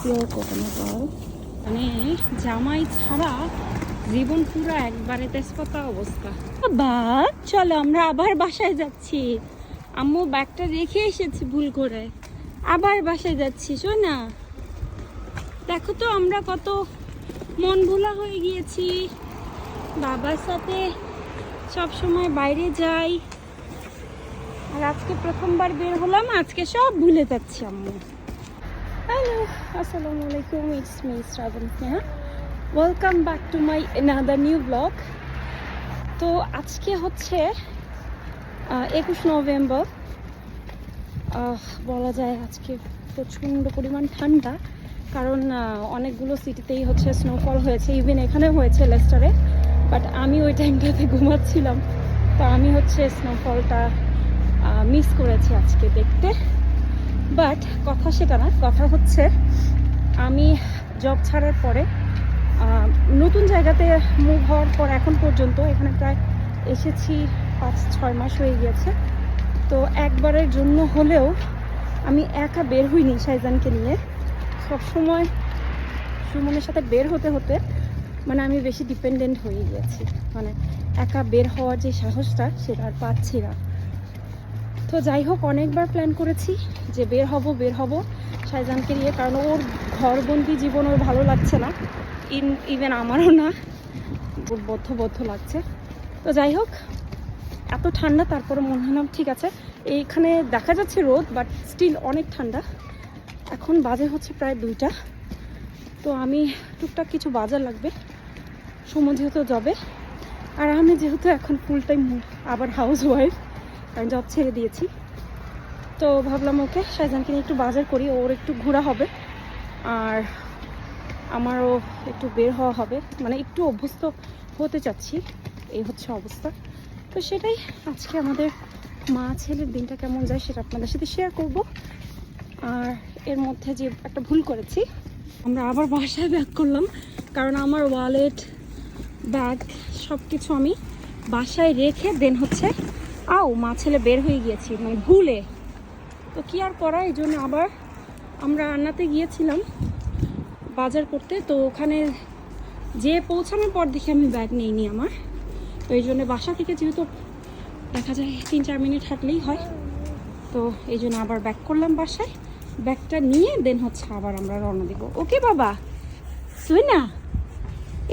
Pure coconut oil মানে জামাই ছাড়া জীবন পুরো একবারে তেজপাতা অবস্থা। বা চলো আমরা আবার বাসায় যাচ্ছি। আম্মু ব্যাগটা রেখে এসেছি ভুল করে। আবার বাসায় যাচ্ছি শোনা। দেখো তো আমরা কত মন ভোলা হয়ে গিয়েছি। বাবার সাথে সব সময় বাইরে যাই। আর আজকে প্রথমবার বের হলাম আজকে সব ভুলে যাচ্ছি আম্মু। হ্যালো আসসালামু আলাইকুম it's me Shraban Sneha welcome back to my another new blog তো আজকে হচ্ছে একুশ নভেম্বর। বলা যায় আজকে প্রচণ্ড পরিমাণ ঠান্ডা, কারণ অনেকগুলো সিটিতেই হচ্ছে স্নোফল হয়েছে ইভেন এখানে হয়েছে লেস্টারে বাট আমি ওই টাইমটাতে ঘুমাচ্ছিলাম। তো আমি হচ্ছে স্নোফলটা মিস করেছি আজকে দেখতে। বাট কথা সেটা না, কথা হচ্ছে আমি জব ছাড়ার পরে নতুন জায়গাতে মুভ হওয়ার পর এখন পর্যন্ত এখানে প্রায় এসেছি পাঁচ, ছয় মাস হয়ে গিয়েছে। তো একবারের জন্য হলেও আমি একা বের হইনি শাইজানকে নিয়ে। সবসময় সুমনের সাথে বের হতে হতে মানে আমি বেশি ডিপেন্ডেন্ট হয়ে গিয়েছি। মানে একা বের হওয়ার যে সাহসটা সেটা আর পাচ্ছি না। তো যাই হোক, অনেকবার প্ল্যান করেছি যে বের হব বের হব শাহজাহানকে নিয়ে, কারণ ওর ঘরবন্দি জীবন ওর ভালো লাগছে না। ইন ইভেন আমারও না। বদ্ধ বদ্ধ লাগছে। তো যাই হোক, এত ঠান্ডা তারপরে মনে হলাম ঠিক আছে। এইখানে দেখা যাচ্ছে রোদ বাট স্টিল অনেক ঠান্ডা। এখন বাজে হচ্ছে প্রায় দুইটা। তো আমি টুকটাক কিছু বাজার লাগবে। সময় যেহেতু যাবে। আর আমি যেহেতু এখন ফুল টাইম আবার হাউস ওয়াইফ কারণ জব ছেড়ে দিয়েছি। তো ভাবলাম ওকে শাহজাহানকে নিয়ে একটু বাজার করি, ওর একটু ঘোরা হবে। আর আমারও একটু বের হওয়া হবে। মানে একটু অভ্যস্ত হতে চাচ্ছি, এই হচ্ছে অবস্থা। তো সেটাই, আজকে আমাদের মা ছেলের দিনটা কেমন যায় সেটা আপনাদের সাথে শেয়ার করব। আর এর মধ্যে যে একটা ভুল করেছি, আমরা আবার বাসায় ব্যাক করলাম। কারণ আমার ওয়ালেট ব্যাগ সব কিছু আমি বাসায় রেখে দেন হচ্ছে আও, মা ছেলে বের হয়ে গিয়েছি মানে ভুলে। তো কি আর করা, এই জন্য আবার আমরা রান্নাতে গিয়েছিলাম বাজার করতে। তো ওখানে যে পৌঁছানোর পর দেখি আমি ব্যাগ নিইনি আমার। তো এই জন্য বাসা থেকে যেহেতু দেখা যায় তিন চার মিনিট হাঁটলেই হয়, তো এই জন্য আবার ব্যাক করলাম বাসায়। ব্যাগটা নিয়ে দেন হচ্ছে আবার আমরা রওনা দিব। ওকে বাবা? শুনা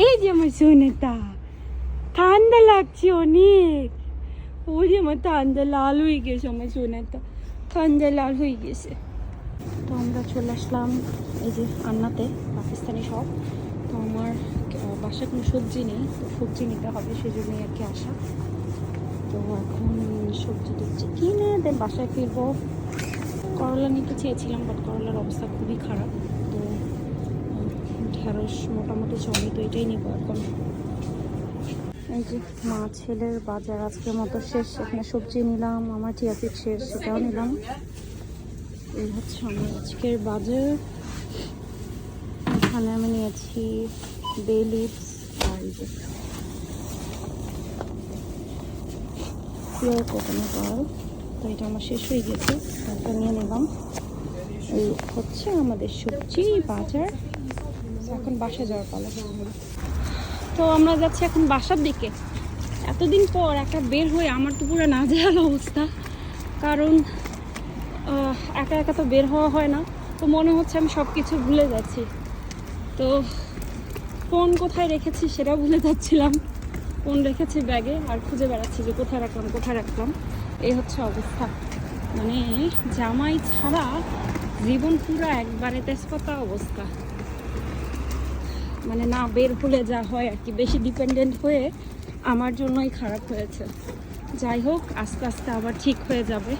এই যে আমার শুনেটা ঠান্ডা লাগছে অনেক। যে আমার ঠান্ডা লাল হয়ে গেছে আমার সোনাটা ঠান্ডা লাল হয়ে গেছে। তো আমরা চলে আসলাম এই যে আন্নাতে, পাকিস্তানি সব। তো আমার বাসায় কোনো সবজি নেই, তো সবজি নিতে হবে সেই জন্যই আর কি আসা। তো এখন সবজি টবজি কিনে, দেন বাসায় ফিরবো। করলা নিতে চেয়েছিলাম বাট করলার অবস্থা খুবই খারাপ। তো ঢেঁড়স মোটামুটি চলে, তো এটাই নেব এখন। এই যে মা ছেলের বাজার আজকের মতো শেষ। এখানে সবজি নিলাম, আমার টিয়া টিয়াপিট শেষ, সেটাও নিলাম। এই হচ্ছে আমার আজকের বাজার। এখানে আমি নিয়েছি বে লিভস আর যে পিওর কোকোনাট তো এটা আমার শেষ হয়ে গেছে এটা নিয়ে নিলাম। এই হচ্ছে আমাদের সবজি বাজার। এখন বাসা যাওয়ার পালা তো আমরা যাচ্ছি এখন বাসার দিকে। এতদিন পর একটা বের হয়ে আমার তো পুরো নাজেহাল অবস্থা। কারণ একা একা তো বের হওয়া হয় না। তো মনে হচ্ছে আমি সব কিছু ভুলে যাচ্ছি। তো ফোন কোথায় রেখেছি সেটাও ভুলে যাচ্ছিলাম। ফোন রেখেছি ব্যাগে আর খুঁজে বেড়াচ্ছি যে কোথায় রাখলাম কোথায় রাখলাম। এই হচ্ছে অবস্থা। মানে জামাই ছাড়া জীবন পুরো একবারে তেজপাতা অবস্থা। মানে না বের হলে যা হয় আর কি, বেশি ডিপেন্ডেন্ট হয়ে আমার জন্যই খারাপ হয়েছে। যাই হোক, আস্তে আস্তে আবার ঠিক হয়ে যাবে।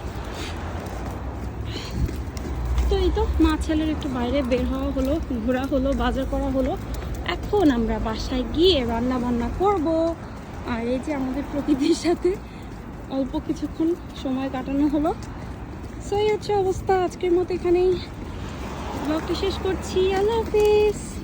তো এই তো, মা ছেলের একটু বাইরে বের হওয়া হলো, ঘোরা হলো, বাজার করা হলো। এখন আমরা বাসায় গিয়ে রান্না বান্না করব। আর এই যে আমাদের প্রকৃতির সাথে অল্প কিছুক্ষণ সময় কাটানো হলো। সো এই হচ্ছে অবস্থা আজকের মতো এখানেই। ব্লগটা শেষ করছি। আল্লাহ হাফিজ।